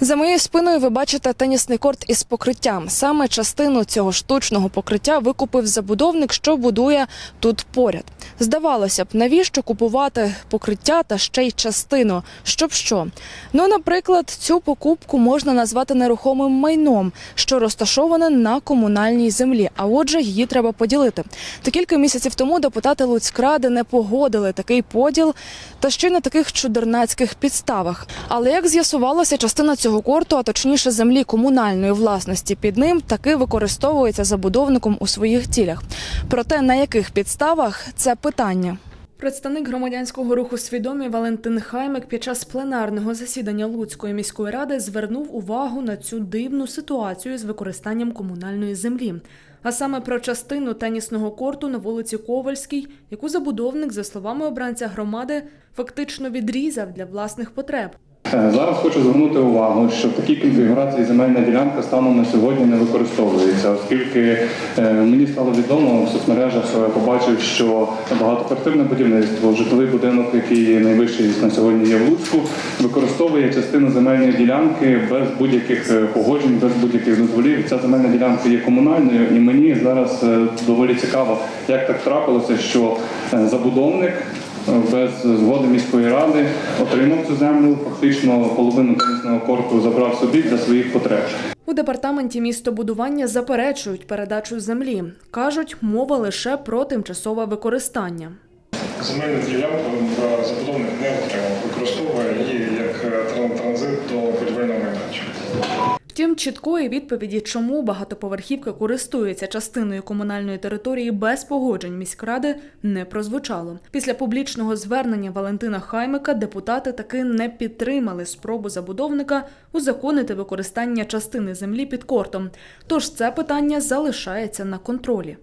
За моєю спиною ви бачите тенісний корт із покриттям. Саме частину цього штучного покриття викупив забудовник, що будує тут поряд. Здавалося б, навіщо купувати покриття та ще й частину? Щоб що? Ну, наприклад, цю покупку можна назвати нерухомим майном, що розташоване на комунальній землі. А отже, її треба поділити. Та кілька місяців тому депутати Луцькради не погодили такий поділ, та ще й на таких чудернацьких підставах. Але як з'ясувалося, частина цього корту, а точніше землі комунальної власності під ним, таки використовується забудовником у своїх цілях. Проте на яких підставах це питання. Представник громадянського руху свідомі Валентин Хаймик під час пленарного засідання Луцької міської ради звернув увагу на цю дивну ситуацію з використанням комунальної землі. А саме про частину тенісного корту на вулиці Ковальській, яку забудовник, за словами обранця громади, фактично відрізав для власних потреб. Е, Зараз хочу звернути увагу, що в такій конфігурації земельна ділянка станом на сьогодні не використовується, оскільки е, мені стало відомо в соцмережах, е, побачив, що багатоквартирне будівництво, житловий будинок, який найвищий на сьогодні є в Луцьку, використовує частину земельної ділянки без будь-яких погоджень, без будь-яких дозволів. Ця земельна ділянка є комунальною, і мені зараз доволі цікаво, як так трапилося, що забудовник без згоди міської ради отримав цю землю. Фактично половину тенісного корту забрав собі для своїх потреб. У департаменті містобудування заперечують передачу землі. кажуть, мова лише про тимчасове використання. Земельну ділянку е, забудовник не отримав, використовує її як транзит до будівельного майданчика. Втім, чіткої відповіді, чому багатоповерхівка користується частиною комунальної території без погоджень міськради, не прозвучало. Після публічного звернення Валентина Хаймика депутати таки не підтримали спробу забудовника узаконити використання частини землі під кортом. Тож це питання залишається на контролі.